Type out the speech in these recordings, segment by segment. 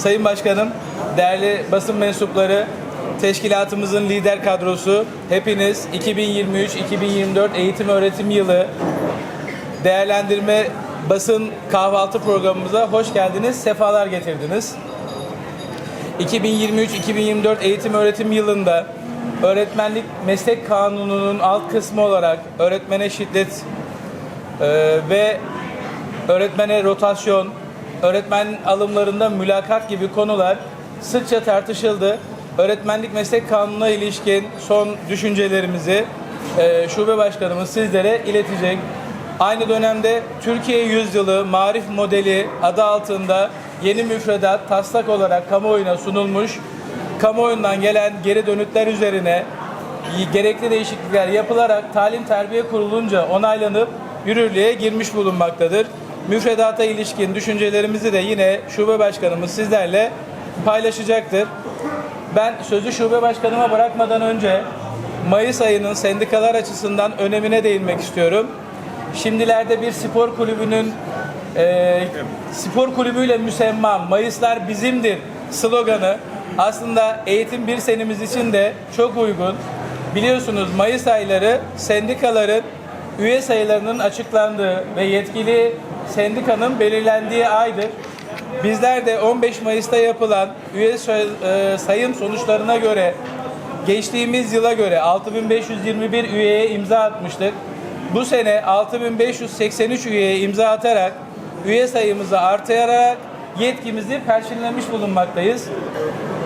Sayın Başkanım, değerli basın mensupları, teşkilatımızın lider kadrosu, hepiniz 2023-2024 eğitim öğretim yılı değerlendirme basın kahvaltı programımıza hoş geldiniz, sefalar getirdiniz. 2023-2024 eğitim öğretim yılında öğretmenlik meslek kanununun alt kısmı olarak öğretmene şiddet e, ve öğretmene rotasyon, öğretmen alımlarında mülakat gibi konular sıkça tartışıldı. Öğretmenlik meslek kanununa ilişkin son düşüncelerimizi e, şube başkanımız sizlere iletecek. Aynı dönemde Türkiye Yüzyılı Marif Modeli adı altında yeni müfredat taslak olarak kamuoyuna sunulmuş. Kamuoyundan gelen geri dönütler üzerine gerekli değişiklikler yapılarak talim terbiye kurulunca onaylanıp yürürlüğe girmiş bulunmaktadır. Müfredata ilişkin düşüncelerimizi de yine şube başkanımız sizlerle paylaşacaktır. Ben sözü şube başkanıma bırakmadan önce Mayıs ayının sendikalar açısından önemine değinmek istiyorum. Şimdilerde bir spor kulübünün e, spor kulübüyle müsemma Mayıslar bizimdir sloganı aslında eğitim bir senemiz için de çok uygun. Biliyorsunuz Mayıs ayları sendikaların üye sayılarının açıklandığı ve yetkili sendikanın belirlendiği aydır. Bizler de 15 Mayıs'ta yapılan üye e, sayım sonuçlarına göre geçtiğimiz yıla göre 6521 üyeye imza atmıştık. Bu sene 6583 üyeye imza atarak üye sayımızı artırarak yetkimizi perçinlemiş bulunmaktayız.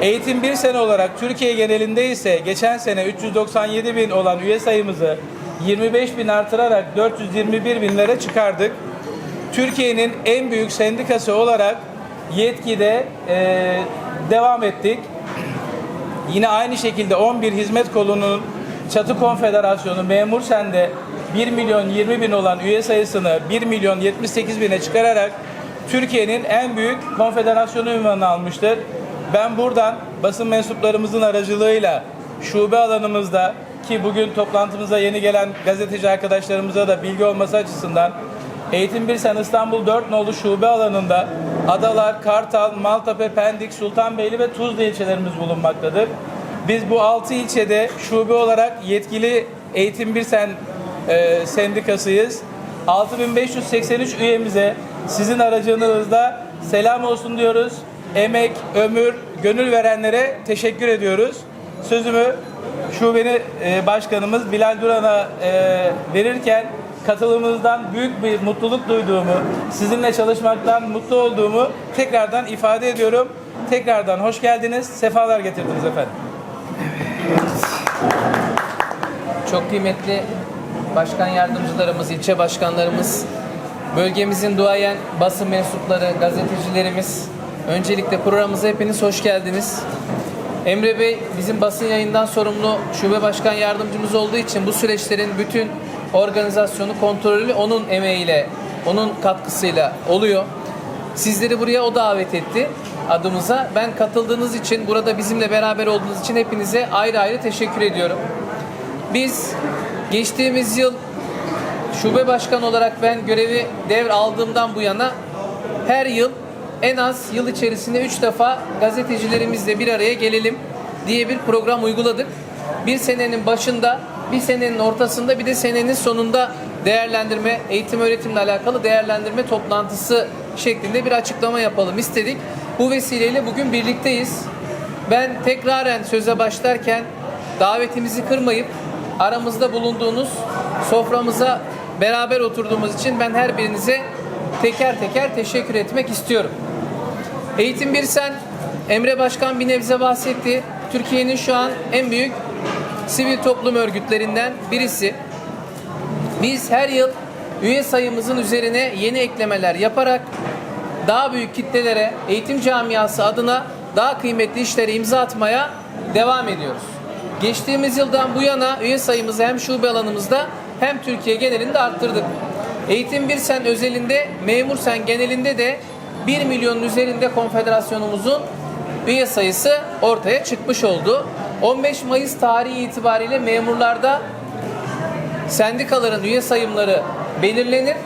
Eğitim bir sene olarak Türkiye genelinde ise geçen sene 397 bin olan üye sayımızı 25 bin artırarak 421 binlere çıkardık. Türkiye'nin en büyük sendikası olarak yetkide eee, devam ettik. Yine aynı şekilde 11 hizmet kolunun Çatı Konfederasyonu Memur Sen'de 1 milyon 20 bin olan üye sayısını 1 milyon 78 bine çıkararak Türkiye'nin en büyük konfederasyonu ünvanını almıştır. Ben buradan basın mensuplarımızın aracılığıyla şube alanımızda ki bugün toplantımıza yeni gelen gazeteci arkadaşlarımıza da bilgi olması açısından Eğitim Birsen İstanbul 4 nolu şube alanında Adalar, Kartal, Maltepe, Pendik, Sultanbeyli ve Tuzla ilçelerimiz bulunmaktadır. Biz bu 6 ilçede şube olarak yetkili Eğitim Birsen e, sendikasıyız. 6583 üyemize sizin aracınızda selam olsun diyoruz. Emek, ömür, gönül verenlere teşekkür ediyoruz. Sözümü şubeni e, başkanımız Bilal Duran'a e, verirken katılımınızdan büyük bir mutluluk duyduğumu, sizinle çalışmaktan mutlu olduğumu tekrardan ifade ediyorum. Tekrardan hoş geldiniz, sefalar getirdiniz efendim. Çok kıymetli başkan yardımcılarımız, ilçe başkanlarımız, bölgemizin duayen basın mensupları, gazetecilerimiz. Öncelikle programımıza hepiniz hoş geldiniz. Emre Bey bizim basın yayından sorumlu şube başkan yardımcımız olduğu için bu süreçlerin bütün organizasyonu, kontrolü onun emeğiyle, onun katkısıyla oluyor. Sizleri buraya o davet etti adımıza. Ben katıldığınız için, burada bizimle beraber olduğunuz için hepinize ayrı ayrı teşekkür ediyorum. Biz geçtiğimiz yıl şube başkanı olarak ben görevi devr aldığımdan bu yana her yıl en az yıl içerisinde 3 defa gazetecilerimizle bir araya gelelim diye bir program uyguladık. Bir senenin başında, bir senenin ortasında, bir de senenin sonunda değerlendirme, eğitim öğretimle alakalı değerlendirme toplantısı şeklinde bir açıklama yapalım istedik. Bu vesileyle bugün birlikteyiz. Ben tekraren söze başlarken davetimizi kırmayıp aramızda bulunduğunuz soframıza beraber oturduğumuz için ben her birinize teker teker teşekkür etmek istiyorum. Eğitim Birsen, Emre Başkan bir nebze bahsetti. Türkiye'nin şu an en büyük sivil toplum örgütlerinden birisi. Biz her yıl üye sayımızın üzerine yeni eklemeler yaparak daha büyük kitlelere eğitim camiası adına daha kıymetli işlere imza atmaya devam ediyoruz. Geçtiğimiz yıldan bu yana üye sayımızı hem şube alanımızda hem Türkiye genelinde arttırdık. Eğitim bir sen özelinde, memur sen genelinde de 1 milyonun üzerinde konfederasyonumuzun üye sayısı ortaya çıkmış oldu. 15 Mayıs tarihi itibariyle memurlarda sendikaların üye sayımları belirlenir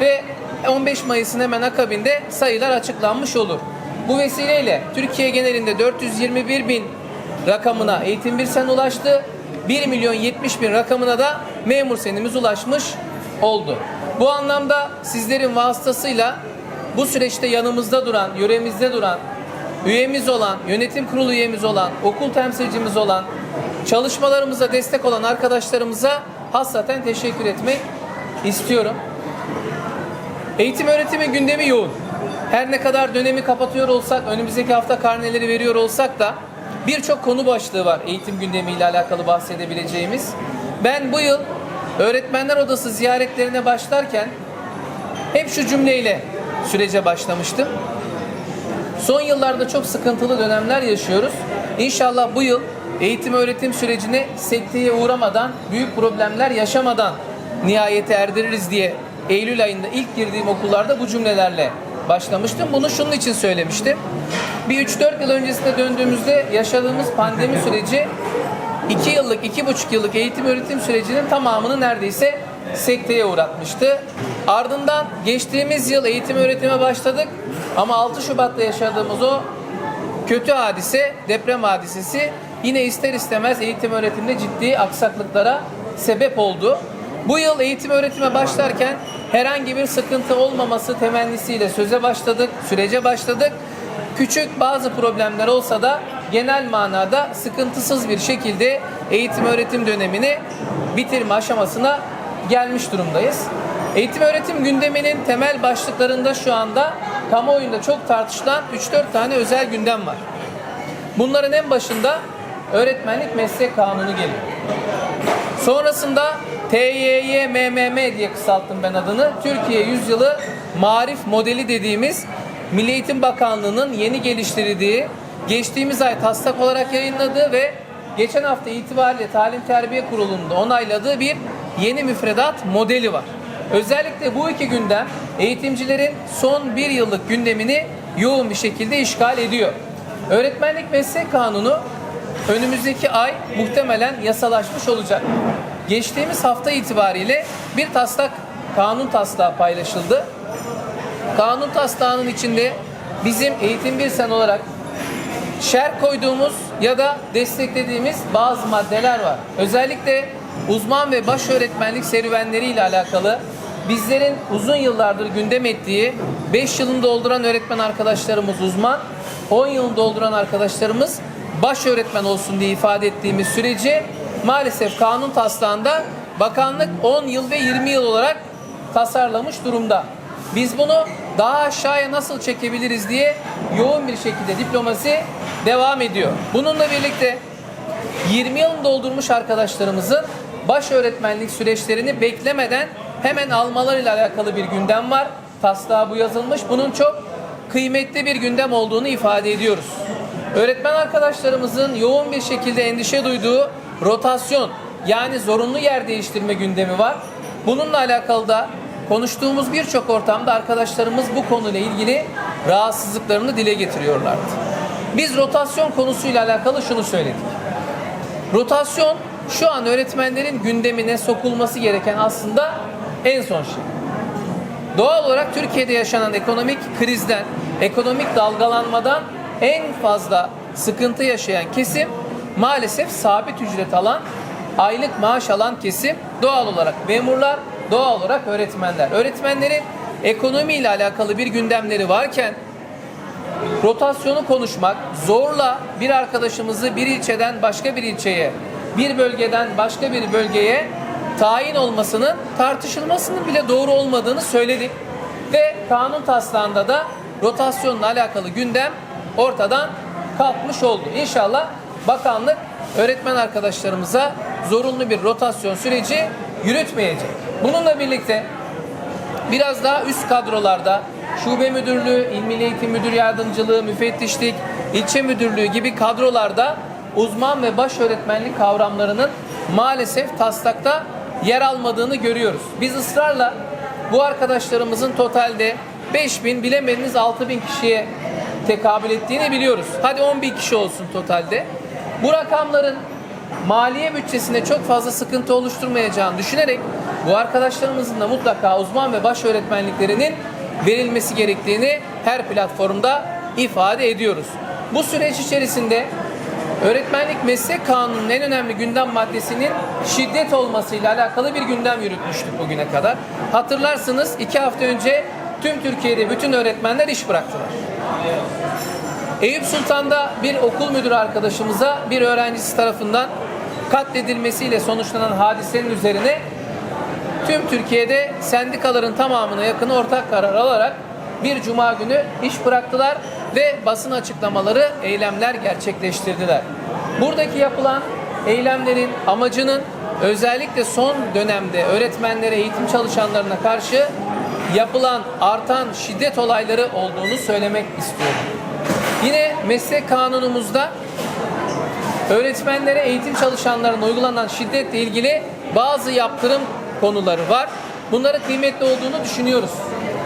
ve 15 Mayıs'ın hemen akabinde sayılar açıklanmış olur. Bu vesileyle Türkiye genelinde 421 bin rakamına eğitim bir sen ulaştı. 1 milyon 70 bin rakamına da memur senimiz ulaşmış oldu. Bu anlamda sizlerin vasıtasıyla bu süreçte yanımızda duran, yöremizde duran, üyemiz olan, yönetim kurulu üyemiz olan, okul temsilcimiz olan, çalışmalarımıza destek olan arkadaşlarımıza hassaten teşekkür etmek istiyorum. Eğitim öğretimi gündemi yoğun. Her ne kadar dönemi kapatıyor olsak, önümüzdeki hafta karneleri veriyor olsak da birçok konu başlığı var eğitim gündemiyle alakalı bahsedebileceğimiz. Ben bu yıl öğretmenler odası ziyaretlerine başlarken hep şu cümleyle sürece başlamıştım. Son yıllarda çok sıkıntılı dönemler yaşıyoruz. İnşallah bu yıl eğitim öğretim sürecine sekteye uğramadan, büyük problemler yaşamadan nihayete erdiririz diye Eylül ayında ilk girdiğim okullarda bu cümlelerle başlamıştım. Bunu şunun için söylemiştim. Bir 3-4 yıl öncesine döndüğümüzde yaşadığımız pandemi süreci 2 yıllık, 2,5 yıllık eğitim öğretim sürecinin tamamını neredeyse sekteye uğratmıştı. Ardından geçtiğimiz yıl eğitim öğretime başladık ama 6 Şubat'ta yaşadığımız o kötü hadise, deprem hadisesi yine ister istemez eğitim öğretimde ciddi aksaklıklara sebep oldu. Bu yıl eğitim öğretime başlarken herhangi bir sıkıntı olmaması temennisiyle söze başladık, sürece başladık. Küçük bazı problemler olsa da genel manada sıkıntısız bir şekilde eğitim öğretim dönemini bitirme aşamasına gelmiş durumdayız. Eğitim öğretim gündeminin temel başlıklarında şu anda kamuoyunda çok tartışılan 3-4 tane özel gündem var. Bunların en başında öğretmenlik meslek kanunu geliyor. Sonrasında TYY MMM diye kısalttım ben adını. Türkiye Yüzyılı Marif Modeli dediğimiz Milli Eğitim Bakanlığı'nın yeni geliştirdiği, geçtiğimiz ay taslak olarak yayınladığı ve geçen hafta itibariyle Talim Terbiye Kurulu'nda onayladığı bir yeni müfredat modeli var. Özellikle bu iki gündem eğitimcilerin son bir yıllık gündemini yoğun bir şekilde işgal ediyor. Öğretmenlik Meslek Kanunu önümüzdeki ay muhtemelen yasalaşmış olacak. Geçtiğimiz hafta itibariyle bir taslak kanun taslağı paylaşıldı. Kanun taslağının içinde bizim eğitim bir sen olarak şer koyduğumuz ya da desteklediğimiz bazı maddeler var. Özellikle uzman ve baş öğretmenlik serüvenleri ile alakalı bizlerin uzun yıllardır gündem ettiği 5 yılını dolduran öğretmen arkadaşlarımız uzman, 10 yılını dolduran arkadaşlarımız baş öğretmen olsun diye ifade ettiğimiz süreci maalesef kanun taslağında bakanlık 10 yıl ve 20 yıl olarak tasarlamış durumda. Biz bunu daha aşağıya nasıl çekebiliriz diye yoğun bir şekilde diplomasi devam ediyor. Bununla birlikte 20 yılını doldurmuş arkadaşlarımızın baş öğretmenlik süreçlerini beklemeden hemen almalarıyla alakalı bir gündem var. Taslağa bu yazılmış. Bunun çok kıymetli bir gündem olduğunu ifade ediyoruz. Öğretmen arkadaşlarımızın yoğun bir şekilde endişe duyduğu rotasyon yani zorunlu yer değiştirme gündemi var. Bununla alakalı da konuştuğumuz birçok ortamda arkadaşlarımız bu konuyla ilgili rahatsızlıklarını dile getiriyorlardı. Biz rotasyon konusuyla alakalı şunu söyledik. Rotasyon şu an öğretmenlerin gündemine sokulması gereken aslında en son şey. Doğal olarak Türkiye'de yaşanan ekonomik krizden, ekonomik dalgalanmadan en fazla sıkıntı yaşayan kesim maalesef sabit ücret alan, aylık maaş alan kesim doğal olarak memurlar, doğal olarak öğretmenler. Öğretmenlerin ekonomiyle alakalı bir gündemleri varken rotasyonu konuşmak, zorla bir arkadaşımızı bir ilçeden başka bir ilçeye, bir bölgeden başka bir bölgeye tayin olmasının tartışılmasının bile doğru olmadığını söyledik. Ve kanun taslağında da rotasyonla alakalı gündem ortadan kalkmış oldu. İnşallah bakanlık öğretmen arkadaşlarımıza zorunlu bir rotasyon süreci yürütmeyecek. Bununla birlikte biraz daha üst kadrolarda şube müdürlüğü, il milli eğitim müdür yardımcılığı, müfettişlik, ilçe müdürlüğü gibi kadrolarda uzman ve baş öğretmenlik kavramlarının maalesef taslakta yer almadığını görüyoruz. Biz ısrarla bu arkadaşlarımızın totalde 5000 bilemediniz 6000 kişiye tekabül ettiğini biliyoruz. Hadi 10 bin kişi olsun totalde. Bu rakamların maliye bütçesinde çok fazla sıkıntı oluşturmayacağını düşünerek bu arkadaşlarımızın da mutlaka uzman ve baş öğretmenliklerinin verilmesi gerektiğini her platformda ifade ediyoruz. Bu süreç içerisinde Öğretmenlik Meslek Kanunu'nun en önemli gündem maddesinin şiddet olmasıyla alakalı bir gündem yürütmüştük bugüne kadar. Hatırlarsınız iki hafta önce tüm Türkiye'de bütün öğretmenler iş bıraktılar. Eyüp Sultan'da bir okul müdürü arkadaşımıza bir öğrencisi tarafından katledilmesiyle sonuçlanan hadisenin üzerine tüm Türkiye'de sendikaların tamamına yakın ortak karar alarak bir cuma günü iş bıraktılar ve basın açıklamaları, eylemler gerçekleştirdiler. Buradaki yapılan eylemlerin amacının özellikle son dönemde öğretmenlere, eğitim çalışanlarına karşı yapılan artan şiddet olayları olduğunu söylemek istiyorum. Yine meslek kanunumuzda öğretmenlere, eğitim çalışanlarına uygulanan şiddetle ilgili bazı yaptırım konuları var. Bunların kıymetli olduğunu düşünüyoruz.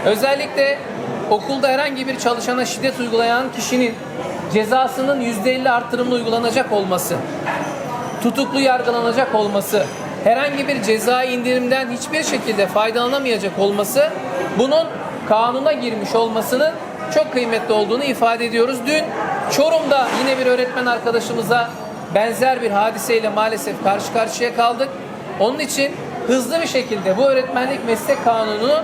Özellikle okulda herhangi bir çalışana şiddet uygulayan kişinin cezasının %50 artırımlı uygulanacak olması, tutuklu yargılanacak olması, herhangi bir ceza indirimden hiçbir şekilde faydalanamayacak olması, bunun kanuna girmiş olmasının çok kıymetli olduğunu ifade ediyoruz. Dün Çorum'da yine bir öğretmen arkadaşımıza benzer bir hadiseyle maalesef karşı karşıya kaldık. Onun için hızlı bir şekilde bu öğretmenlik meslek kanunu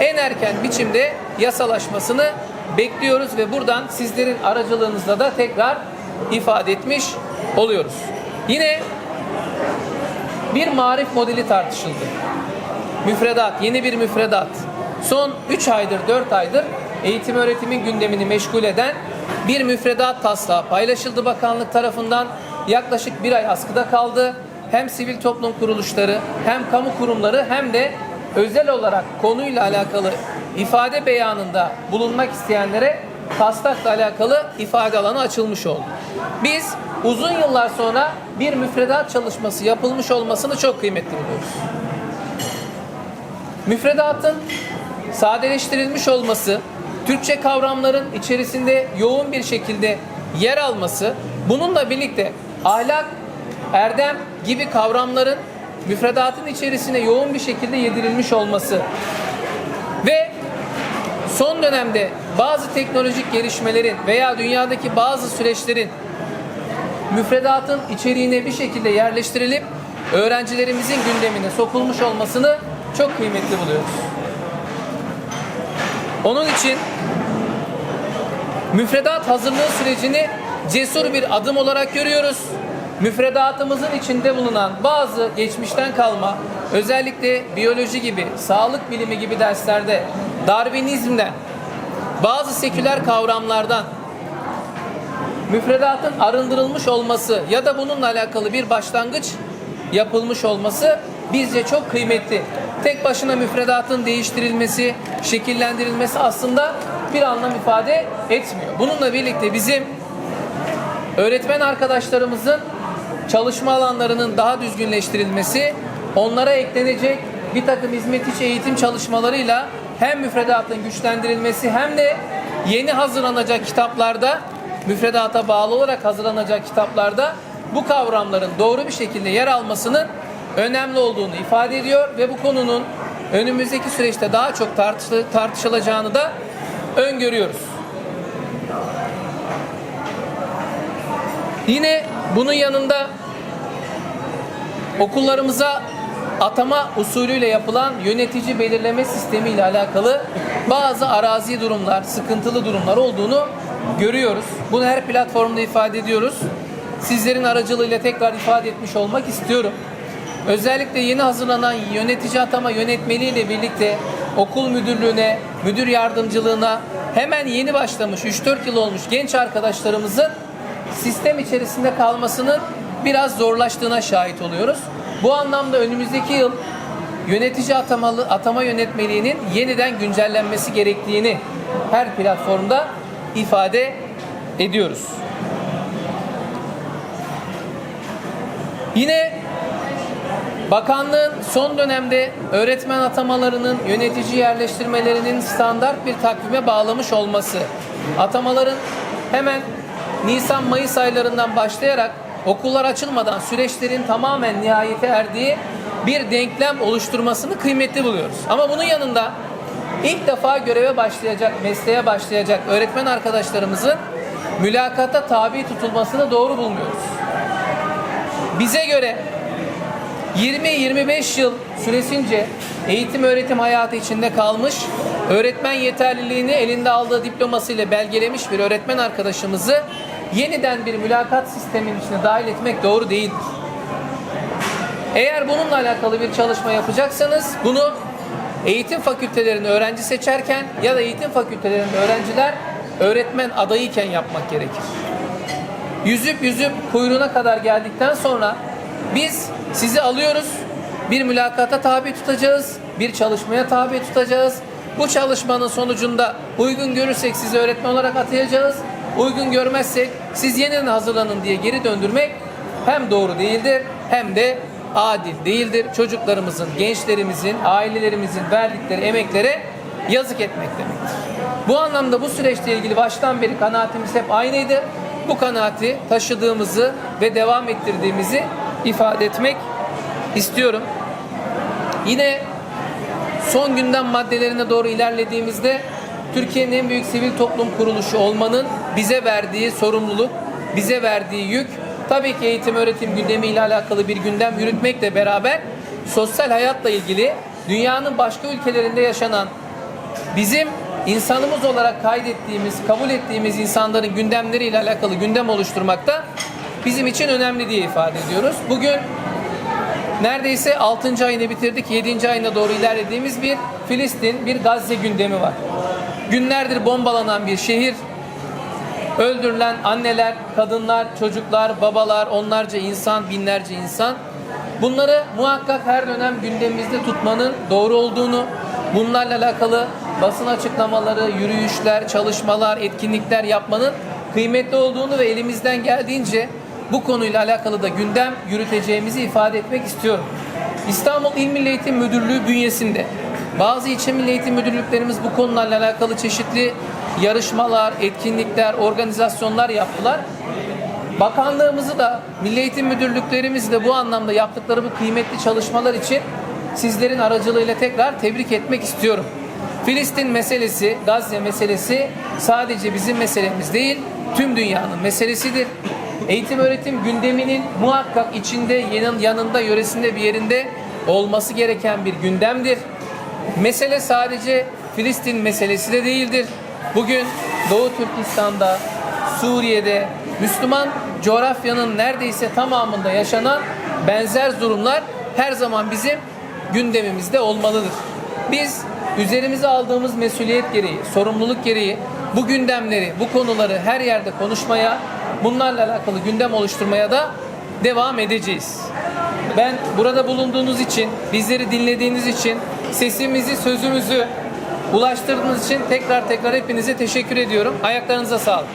en erken biçimde yasalaşmasını bekliyoruz ve buradan sizlerin aracılığınızla da tekrar ifade etmiş oluyoruz. Yine bir marif modeli tartışıldı. Müfredat, yeni bir müfredat. Son 3 aydır, 4 aydır eğitim öğretimin gündemini meşgul eden bir müfredat taslağı paylaşıldı bakanlık tarafından. Yaklaşık bir ay askıda kaldı. Hem sivil toplum kuruluşları, hem kamu kurumları hem de özel olarak konuyla alakalı ifade beyanında bulunmak isteyenlere taslakla alakalı ifade alanı açılmış oldu. Biz uzun yıllar sonra bir müfredat çalışması yapılmış olmasını çok kıymetli buluyoruz. Müfredatın sadeleştirilmiş olması, Türkçe kavramların içerisinde yoğun bir şekilde yer alması, bununla birlikte ahlak, erdem gibi kavramların müfredatın içerisine yoğun bir şekilde yedirilmiş olması ve son dönemde bazı teknolojik gelişmelerin veya dünyadaki bazı süreçlerin müfredatın içeriğine bir şekilde yerleştirilip öğrencilerimizin gündemine sokulmuş olmasını çok kıymetli buluyoruz. Onun için müfredat hazırlığı sürecini cesur bir adım olarak görüyoruz. Müfredatımızın içinde bulunan bazı geçmişten kalma, özellikle biyoloji gibi, sağlık bilimi gibi derslerde Darwinizmden, bazı seküler kavramlardan müfredatın arındırılmış olması ya da bununla alakalı bir başlangıç yapılmış olması bizce çok kıymetli. Tek başına müfredatın değiştirilmesi, şekillendirilmesi aslında bir anlam ifade etmiyor. Bununla birlikte bizim öğretmen arkadaşlarımızın çalışma alanlarının daha düzgünleştirilmesi, onlara eklenecek bir takım hizmet içi eğitim çalışmalarıyla hem müfredatın güçlendirilmesi hem de yeni hazırlanacak kitaplarda müfredata bağlı olarak hazırlanacak kitaplarda bu kavramların doğru bir şekilde yer almasının önemli olduğunu ifade ediyor ve bu konunun önümüzdeki süreçte daha çok tartışıl- tartışılacağını da öngörüyoruz. Yine bunun yanında okullarımıza atama usulüyle yapılan yönetici belirleme sistemi ile alakalı bazı arazi durumlar, sıkıntılı durumlar olduğunu görüyoruz. Bunu her platformda ifade ediyoruz. Sizlerin aracılığıyla tekrar ifade etmiş olmak istiyorum. Özellikle yeni hazırlanan yönetici atama yönetmeliği ile birlikte okul müdürlüğüne, müdür yardımcılığına hemen yeni başlamış 3-4 yıl olmuş genç arkadaşlarımızın sistem içerisinde kalmasının biraz zorlaştığına şahit oluyoruz. Bu anlamda önümüzdeki yıl yönetici atamalı atama yönetmeliğinin yeniden güncellenmesi gerektiğini her platformda ifade ediyoruz. Yine Bakanlığın son dönemde öğretmen atamalarının yönetici yerleştirmelerinin standart bir takvime bağlamış olması, atamaların hemen Nisan-Mayıs aylarından başlayarak okullar açılmadan süreçlerin tamamen nihayete erdiği bir denklem oluşturmasını kıymetli buluyoruz. Ama bunun yanında ilk defa göreve başlayacak, mesleğe başlayacak öğretmen arkadaşlarımızın mülakata tabi tutulmasını doğru bulmuyoruz. Bize göre 20-25 yıl süresince eğitim öğretim hayatı içinde kalmış, öğretmen yeterliliğini elinde aldığı diplomasıyla belgelemiş bir öğretmen arkadaşımızı yeniden bir mülakat sisteminin içine dahil etmek doğru değildir. Eğer bununla alakalı bir çalışma yapacaksanız bunu eğitim fakültelerinde öğrenci seçerken ya da eğitim fakültelerinde öğrenciler öğretmen adayıyken yapmak gerekir. Yüzüp yüzüp kuyruğuna kadar geldikten sonra biz sizi alıyoruz, bir mülakata tabi tutacağız, bir çalışmaya tabi tutacağız. Bu çalışmanın sonucunda uygun görürsek sizi öğretmen olarak atayacağız. Uygun görmezsek siz yeniden hazırlanın diye geri döndürmek hem doğru değildir hem de adil değildir. Çocuklarımızın, gençlerimizin, ailelerimizin verdikleri emeklere yazık etmek demektir. Bu anlamda bu süreçle ilgili baştan beri kanaatimiz hep aynıydı. Bu kanaati taşıdığımızı ve devam ettirdiğimizi ifade etmek istiyorum. Yine son gündem maddelerine doğru ilerlediğimizde Türkiye'nin en büyük sivil toplum kuruluşu olmanın bize verdiği sorumluluk, bize verdiği yük tabii ki eğitim öğretim gündemi ile alakalı bir gündem yürütmekle beraber sosyal hayatla ilgili dünyanın başka ülkelerinde yaşanan bizim insanımız olarak kaydettiğimiz, kabul ettiğimiz insanların gündemleriyle alakalı gündem oluşturmakta bizim için önemli diye ifade ediyoruz. Bugün neredeyse 6. ayını bitirdik, 7. ayına doğru ilerlediğimiz bir Filistin, bir Gazze gündemi var. Günlerdir bombalanan bir şehir, öldürülen anneler, kadınlar, çocuklar, babalar, onlarca insan, binlerce insan. Bunları muhakkak her dönem gündemimizde tutmanın doğru olduğunu, bunlarla alakalı basın açıklamaları, yürüyüşler, çalışmalar, etkinlikler yapmanın kıymetli olduğunu ve elimizden geldiğince bu konuyla alakalı da gündem yürüteceğimizi ifade etmek istiyorum. İstanbul İl Milli Eğitim Müdürlüğü bünyesinde bazı ilçe milli eğitim müdürlüklerimiz bu konularla alakalı çeşitli yarışmalar, etkinlikler, organizasyonlar yaptılar. Bakanlığımızı da, Milli Eğitim Müdürlüklerimizi de bu anlamda yaptıkları bu kıymetli çalışmalar için sizlerin aracılığıyla tekrar tebrik etmek istiyorum. Filistin meselesi, Gazze meselesi sadece bizim meselemiz değil, tüm dünyanın meselesidir. Eğitim öğretim gündeminin muhakkak içinde, yanın, yanında, yöresinde bir yerinde olması gereken bir gündemdir. Mesele sadece Filistin meselesi de değildir. Bugün Doğu Türkistan'da, Suriye'de, Müslüman coğrafyanın neredeyse tamamında yaşanan benzer durumlar her zaman bizim gündemimizde olmalıdır. Biz üzerimize aldığımız mesuliyet gereği, sorumluluk gereği bu gündemleri, bu konuları her yerde konuşmaya, bunlarla alakalı gündem oluşturmaya da devam edeceğiz. Ben burada bulunduğunuz için, bizleri dinlediğiniz için, sesimizi, sözümüzü ulaştırdığınız için tekrar tekrar hepinize teşekkür ediyorum. Ayaklarınıza sağlık.